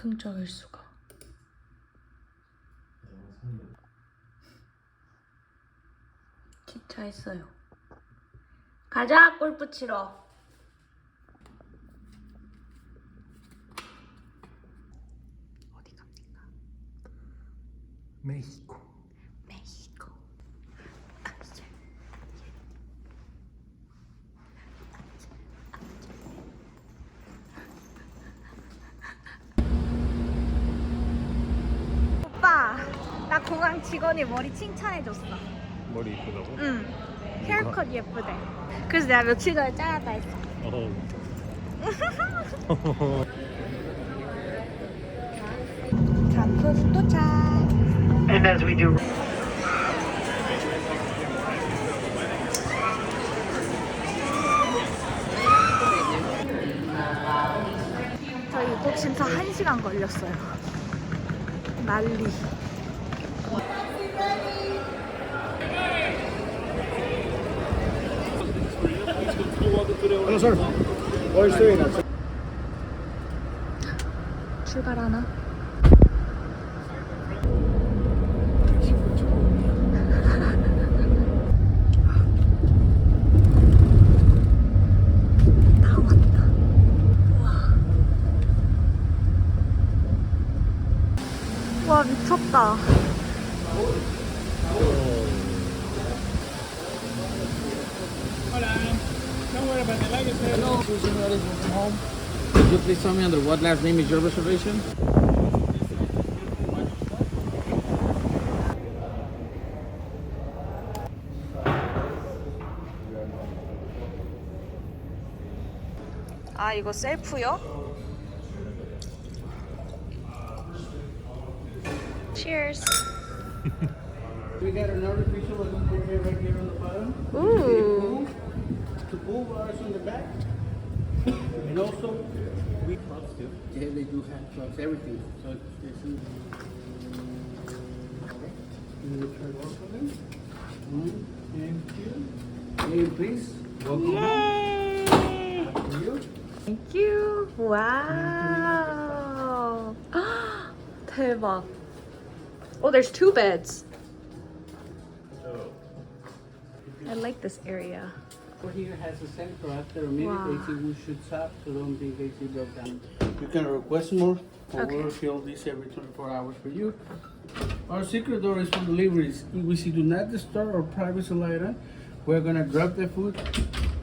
즉흥적일 수가. 기차했어요. 가자 골프 치러. 어디 갑니까? 멕시코. 오빠, 나 공항 직원이 머리 칭찬해줬어. 머리 이쁘다고? 응. 헤어컷 예쁘대. 그래서 내가 며칠 전에 잘랐다 했어. 어. 프랑크푸르트 도착. And as we do 저희 입국 심사 1시간 걸렸어요. 난리. 출발하나? please tell me under what last name is your reservation? 아 이거 셀프요? Cheers. We got another picture of the right here on the bottom. Ooh. To pull bars on the back. And also, we too. Yeah, they do have trucks, everything. So it's, it's Okay. You turn off for them. Mm, Thank you. Name, please. Welcome. Yay! To you. Thank you. Wow. 대박. Oh, there's two beds. I like this area For here has a sensor after a minute, Wow. AC will shoot up, so don't think AC broke down. You can request more, or Okay. we'll fill this every 24 hours for you. Our secret door is for deliveries. If we see do not disturb or privacy light on, we're gonna drop the food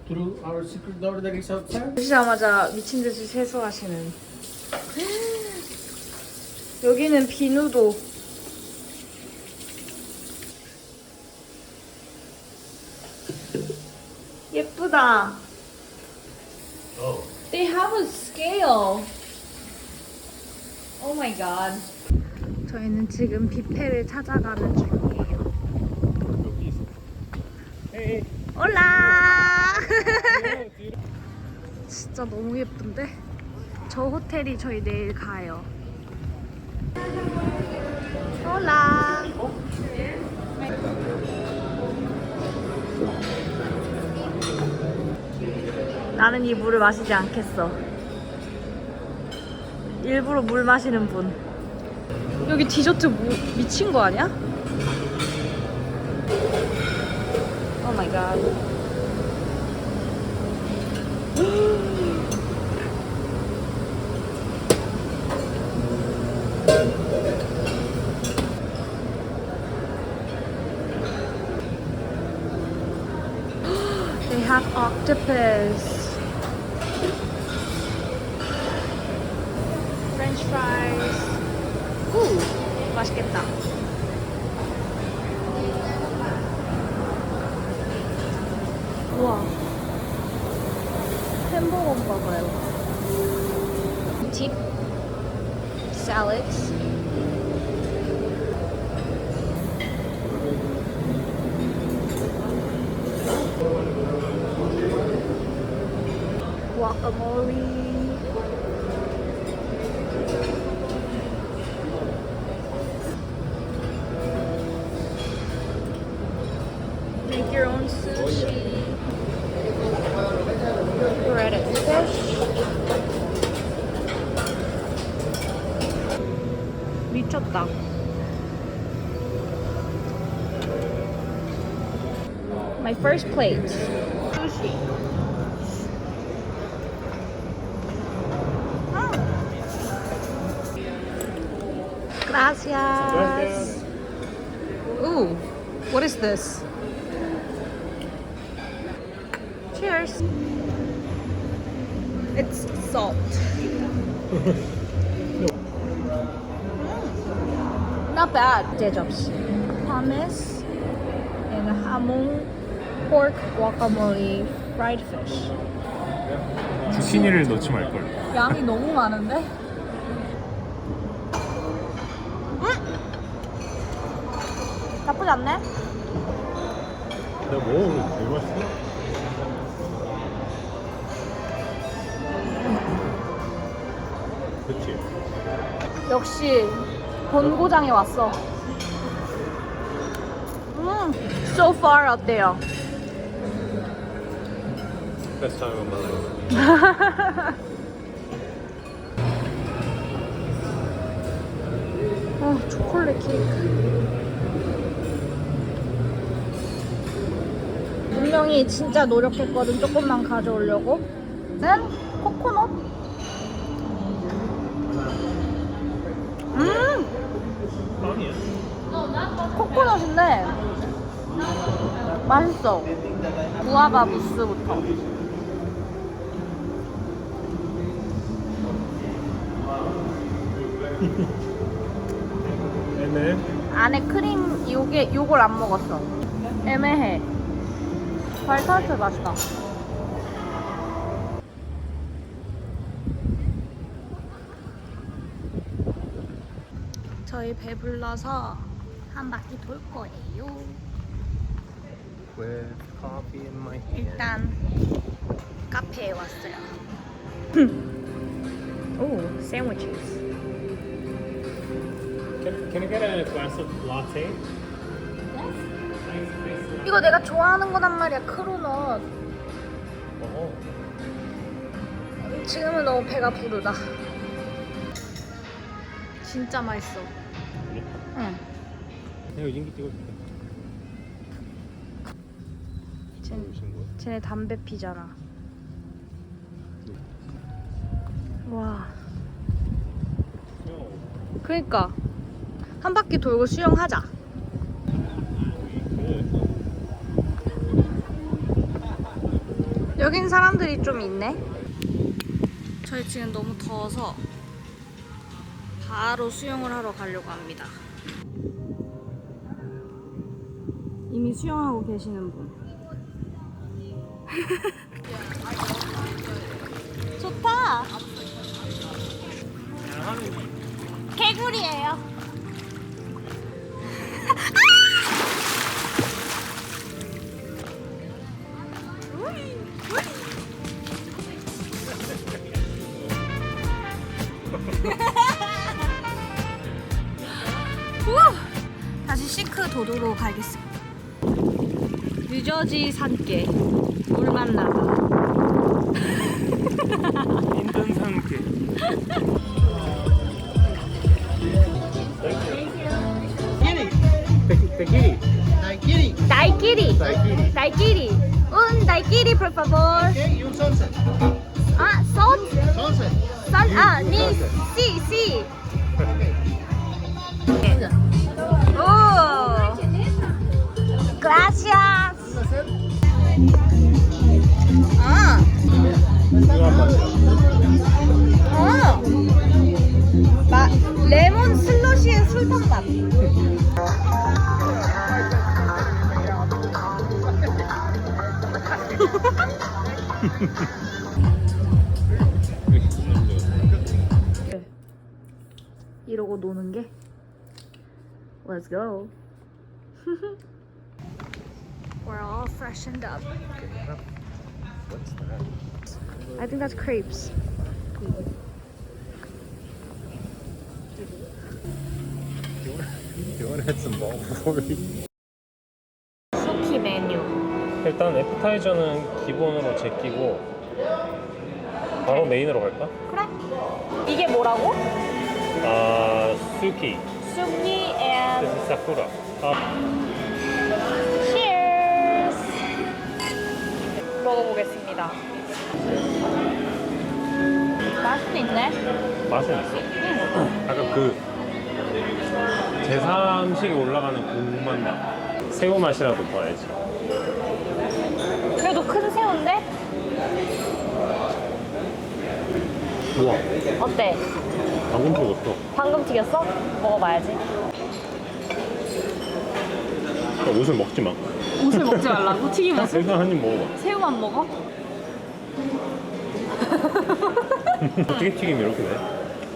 through our secret door that is outside. 오시자마자 미친 듯이 세수하시는. 여기는 비누도. 예쁘다. They have a scale. Oh my god. 저희는 지금 뷔페를 찾아가는 중이에요. 여기 있어. 에이. 올라! 진짜 너무 예쁜데? 저 호텔이 저희 내일 가요. 올라! 나는 이 물을 마시지 않겠어. 일부러 물 마시는 분. 여기 디저트 뭐, 미친 거 아니야? 오 마이 갓. They have octopus. French fries. 오, 맛있겠다. 우와. 햄버거인가 봐요. Deep salads. Guacamole. first plate. Sushi. Gracias. Ooh, what is this? Cheers. It's salt. Not bad. Dead Hummus and hamon pork guacamole, fried fish. 주신이를 넣지 말걸. 양이 너무 많은데? 음! 나쁘지 않네? 내가 먹어보면 되게 맛있어. 그치? 역시 본고장에 왔어. 음, so far out there. Best time of my life. 아, 초콜릿 케이크. 분명히 진짜 노력했거든. 조금만 가져오려고. 는 코코넛. 음, 빵이야? 코코넛인데 맛있어. 구아바 무스부터. 애매. 안에 크림 요게 요걸 안 먹었어. 애매해. 발타르트 맛있다. 저희 배불러서 한 바퀴 돌 거예요. With coffee in my hand. 일단 카페에 왔어요. 오, 샌드위치스. Can, can I get a glass of latte? 이거 내가 좋아하는 거란 말이야, 크로넛. 어. 지금은 너무 배가 부르다. 진짜 맛있어. 응. 내가 인기 찍어줄게. 쟤, 거야? 쟤네 담배 피잖아. 와. 그러니까 한 바퀴 돌고 수영하자. 여긴 사람들이 좀 있네. 저희 지금 너무 더워서 바로 수영을 하러 가려고 합니다. 이미 수영하고 계시는 분. 좋다. 개구리예요. 산길 물만 나가. 힘든 상태. Tequila. Daiquiri. Daiquiri. Daiquiri. Daiquiri. Un daiquiri, por favor. Okay, y un sunset. Ah, salt. Sunset. Salt. Ah, ni. Sí, sí. 이러고 노는 게 Let's go. We're all freshened up. What's that? I think that's crepes. Do you want, do you want to hit some ball before we... 일단 애프타이저는 기본으로 제끼고 바로 메인으로 갈까? 그래. 이게 뭐라고? 아, 수키. Suki and This is Sakura. Cheers! 먹어보겠습니다. 맛은 있네. 맛은 있어. 약간 그 제3식에 올라가는 고구마 맛. 새우 맛이라도 봐야지. 큰 새우인데? 우와, 어때? 방금 먹었어. 방금 튀겼어? 먹어봐야지. 야, 옷을 먹지 마. 옷을 먹지 말라고? 튀김 옷을? 일단 한 입 먹어봐. 새우만 먹어? 어떻게 튀김 이렇게 돼?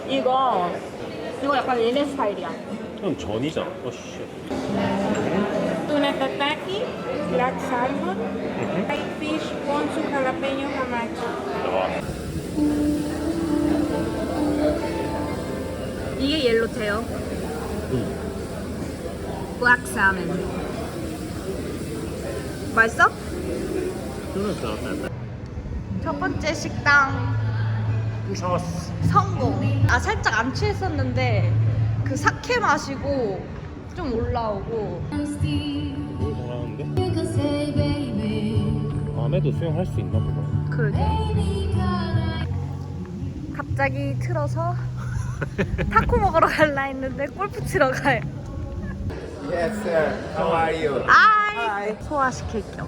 이거 이거 약간 얘네 스타일이야. 이건 전이잖아. 어, 씨. Tataki, black salmon, fried fish, ponzu, jalapeño, hamachi. 와, 이게 옐로테요. 블랙 살몬. 맛있어? 나왔다. 첫 번째 식당 샤워스. 성공. 아 살짝 안 취했었는데 그 사케 마시고 좀 올라오고. 뭘 잘하는데? 밤에도 수영할 수 있나 보다. 그러게. 갑자기 틀어서 타코 먹으러 갈라 했는데 골프 치러 가요. Yes, sir. How are you? 아이 소화시킬 겸.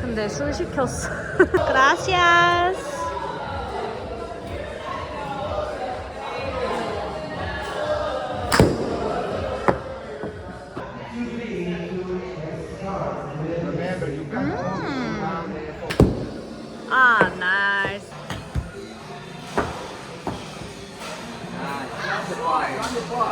근데 술 시켰어. 그라시아스. And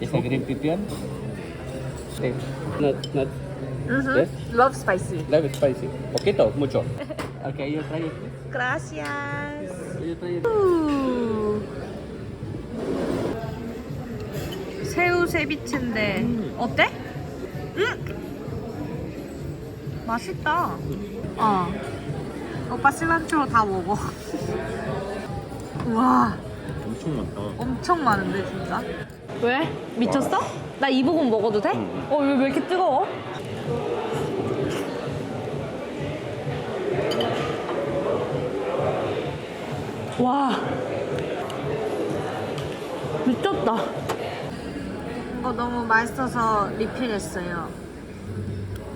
Ese green pipián. Sí. Nut, nut. Yes. Love spicy. Leve, spicy. Poquito, mucho. Gracias. Yo traigo. 우. 새우 세비체인데 어때? 응. 맛있다. 어. 오빠 실란트로 다 먹어. 우와, 엄청 많다. 엄청 많은데 진짜. 왜? 미쳤어? 나 이 부분 먹어도 돼? 응. 어, 왜, 왜 이렇게 뜨거워? 와. 미쳤다. 어, 너무 맛있어서 리필했어요.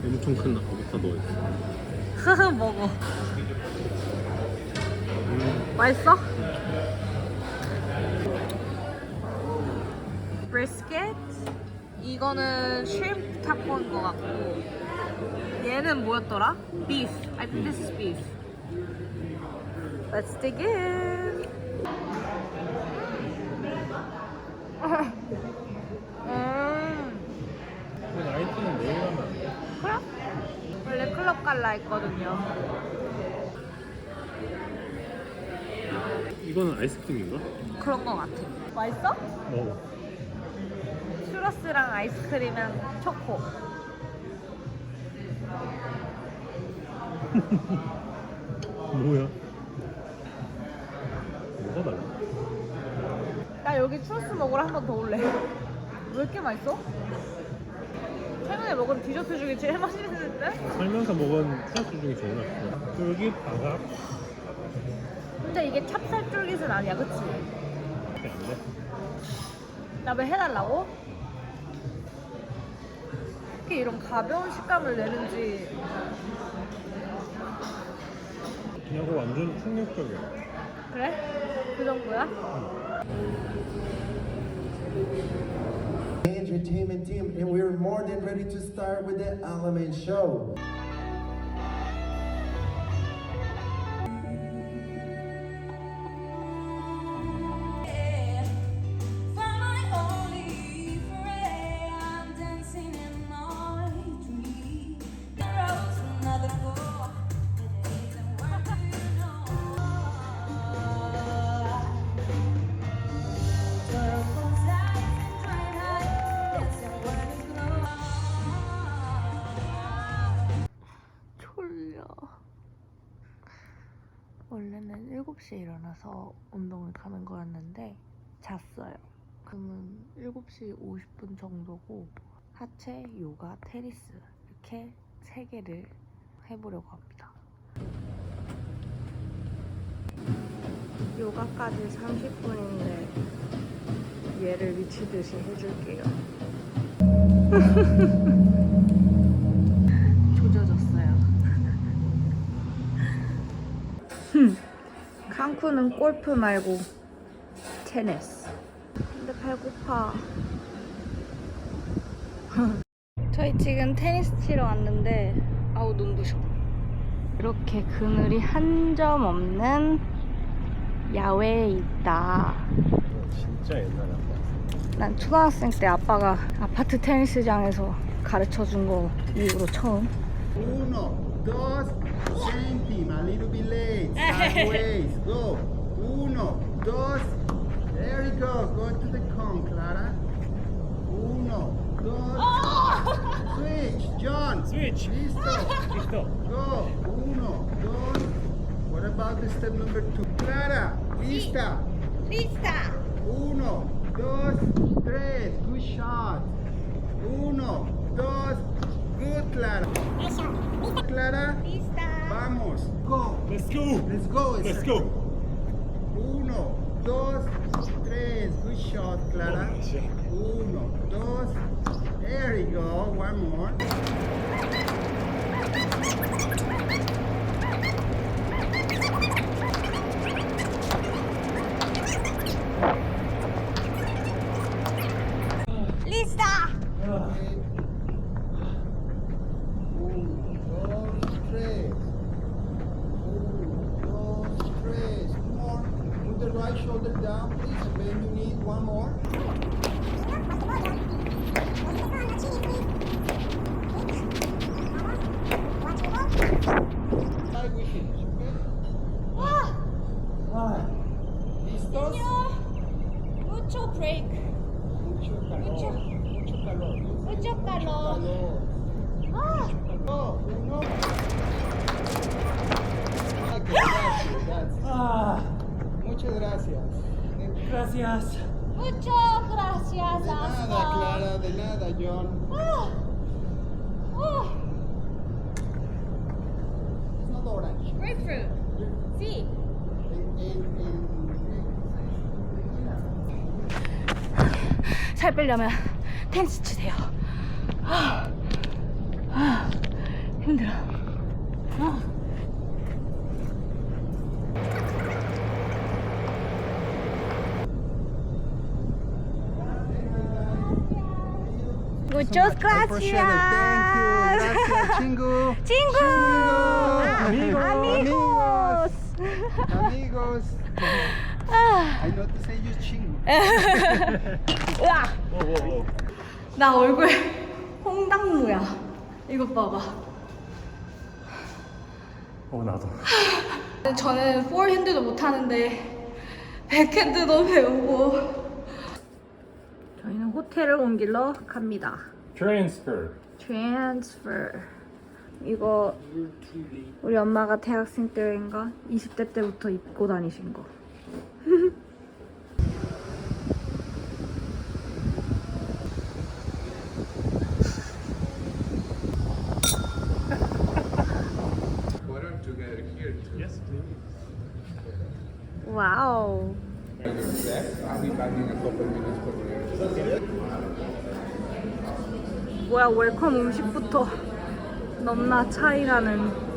엄청 큰 아보카도 있어. 흐흐, 먹어. 맛있어? 이거는 슈림프 타코인 것 같고 얘는 뭐였더라? Beef. I think this is beef. Let's dig in. 음, 나이트는 내일 하면 안 돼. 그래? 원래 클럽 갈라 했거든요. 이거는 아이스크림인가? 그런 것 같아. 맛있어? 먹어. 슈러스랑 아이스크림이랑 초코. 뭐야? 뭐가 달라? 나 여기 추러스 먹으러 한 번 더 올래. 왜 이렇게 맛있어? 최근에 먹은 디저트 중에 제일 맛있는데? 살면서 먹은 프라스 중에 제일 맛있어. 쫄깃, 바삭. 근데 이게 찹쌀 쫄깃은 아니야, 그치? 그렇게 안 돼. 나 왜 해달라고? 어떻게 이런 가벼운 식감을 내는지 그냥 그거 완전 충격적이야. 그래? 그 정도야? Entertainment team, and we're more than ready to start with the Element Show. 7시에 일어나서 운동을 가는 거였는데 잤어요. 그러면 7시 50분 정도고 하체, 요가, 테니스 이렇게 세 개를 해보려고 합니다. 요가까지 30분인데 얘를 미치듯이 해줄게요. 칸쿤은 골프 말고 테니스. 근데 배고파. 저희 지금 테니스 치러 왔는데 아우 눈부셔. 이렇게 그늘이 한 점 없는 야외에 있다. 진짜 옛날 아빠. 난 초등학생 때 아빠가 아파트 테니스장에서 가르쳐 준 거 이후로 처음. Uno, dos, same team, a little bit late, sideways, go. Uno, dos, there you go, go to the cone, Clara. Uno, dos, oh! switch, John. Switch. Listo, Listo. go. Uno, dos. What about the step number two? Clara, lista. Lista. Uno, dos, tres, good shot. Uno, dos, good Clara. Clara, Lista. Vamos, go. Let's go. Let's go. Let's Esther. go. Uno, dos, tres, good shot, Clara. Oh, good shot. Uno, dos, there you go. One more. Mucho break. Mucho calor. Mucho calor. Mucho calor. calor. Uno, uno. Ah, que gracias, gracias. Muchas gracias. Gracias. Mucho gracias, De nada, Clara, de nada, John. Ah. Oh, 살 빼려면 테니스 치세요. 아, 아, 힘들어. 아. Muchas gracias. Gracias, chingu. 친구. Amigos. Amigos. Amigos. 아, I know to say you chingu. 으아. 오오오. 나 얼굴 홍당무야. 이것 봐봐. 어 나도. 저는 포핸드도 못하는데 백핸드도 배우고 저희는 호텔을 옮기러 갑니다. Transfer. 트랜스퍼 이거 우리 엄마가 대학생 때인가 20대 때부터 입고 다니신 거. 와우. 뭐야 웰컴 음식부터 넘나 차이라는.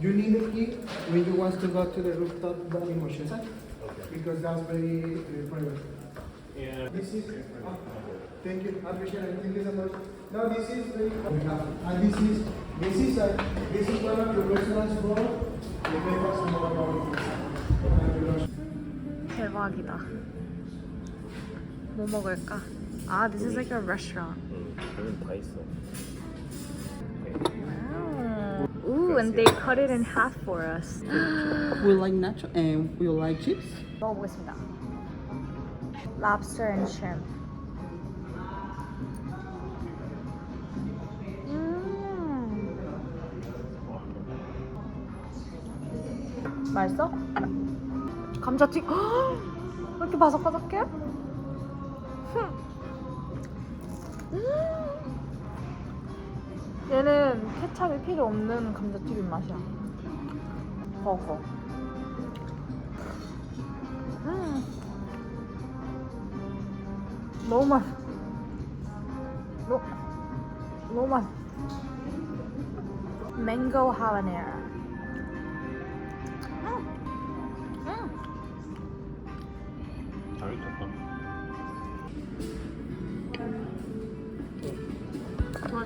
You need a key when you want to go to the rooftop by motion side because that's very uh, private. Yeah. This is. ah, thank you. I appreciate it. Thank you so much. Now this is very. And this is this is uh, this is one of your restaurants for the breakfast and more about it. 대박이다. 뭐 먹을까? 아, this is like a restaurant. 응. 여기 다 있어. Ooh, and they cut it in half for us. We like nacho and we like chips. 먹어보겠습니다. Lobster and shrimp. 음. 맛있어? 감자튀김 헉! 왜 이렇게 바삭바삭해? 흠. 음. 얘는 케찹이 필요 없는 감자튀김 맛이야. 먹어. 음. 너무 맛. 너, 너무 맛. 망고 하바네라. 잘 익혔다.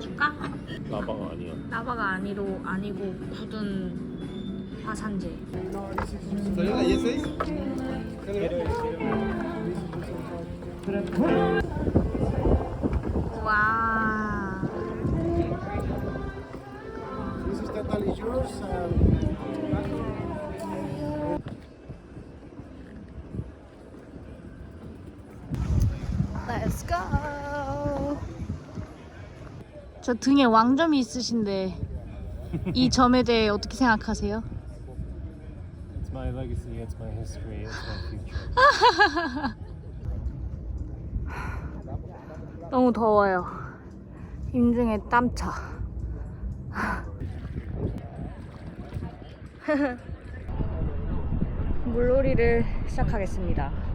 도와줄까? 라바가 아니야. 라바가 아니로 아니고 굳은 화산재. 와. This is totally yours. Let's 저 등에 왕점이 있으신데 이 점에 대해 어떻게 생각하세요? It's my legacy, it's my history, it's my future. 너무 더워요. 인중에 땀차. 물놀이를 시작하겠습니다.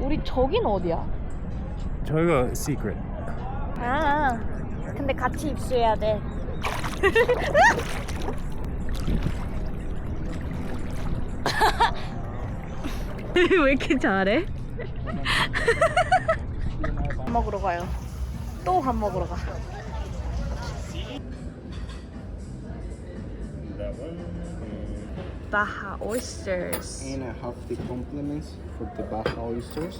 우리 저긴 어디야? 저희가 secret. 아, 근데 같이 입수해야 돼. 왜 이렇게 잘해? 밥 먹으러 가요. 또 밥 먹으러 가. Baja oysters. And I have the compliments for the Baja oysters.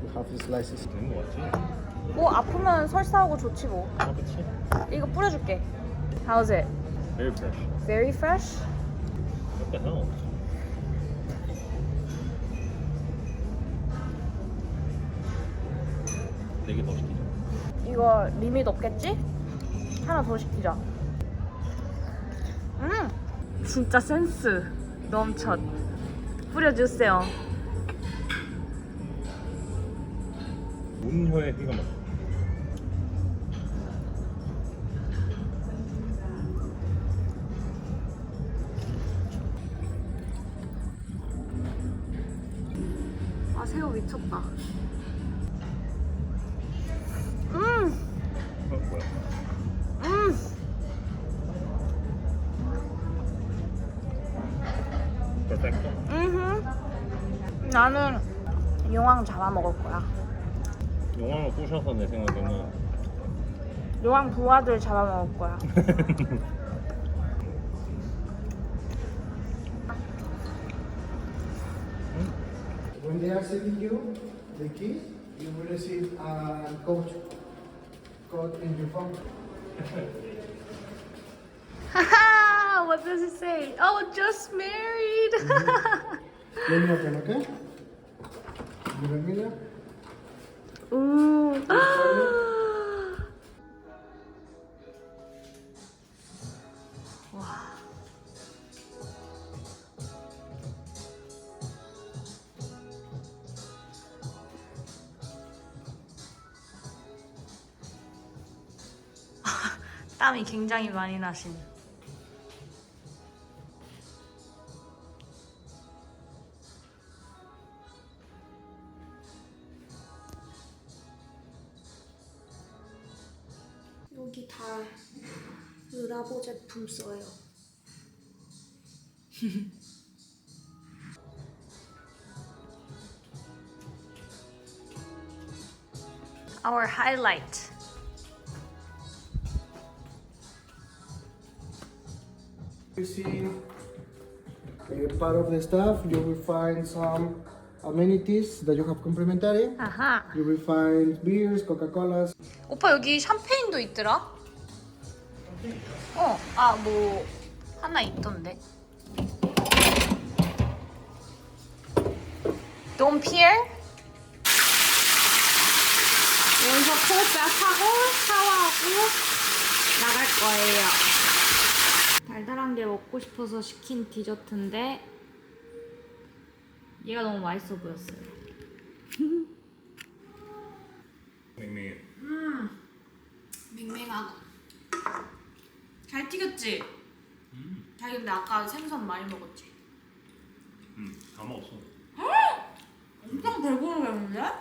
We have the slices. 되는 거 같지? 뭐 아프면 설사하고 좋지 뭐. 아, 그치? 이거 뿌려줄게. How's it? Very fresh. Very fresh? What the hell? 네개 더 시키자. 이거 리밋 없겠지? 하나 더 시키자. 음, 진짜 센스 넘쳐. 뿌려주세요. 운혀의 피가 막. Perfecto. 음. 나는 용왕 잡아 먹을 거야. 용왕을 부셔서 내 생각에는 용왕 부하들 잡아 먹을 거야. When they are sending you the keys, you will receive a code, code in your phone. What does it say? Oh, just married. Let me open, okay? Give it a minute. Ooh. 땀이 굉장히 많이 나신. 으라보 제품 써요. Our highlight. You see uh, part of the stuff, you will find some amenities that you have complimentary. 아하. You will find beers, Coca-Colas. 오빠 여기 샴페인도 있더라? 어, 아 뭐 하나 있던데. Don't peer. 여기서 코백하고 샤워하고 나갈 거예요. 달달한 게 먹고 싶어서 시킨 디저트인데 얘가 너무 맛있어 보였어요. 음, 맹맹하고 잘 튀겼지? 음, 자기 근데 아까 생선 많이 먹었지? 음, 다 먹었어. 엄청 배고로 배는데 아,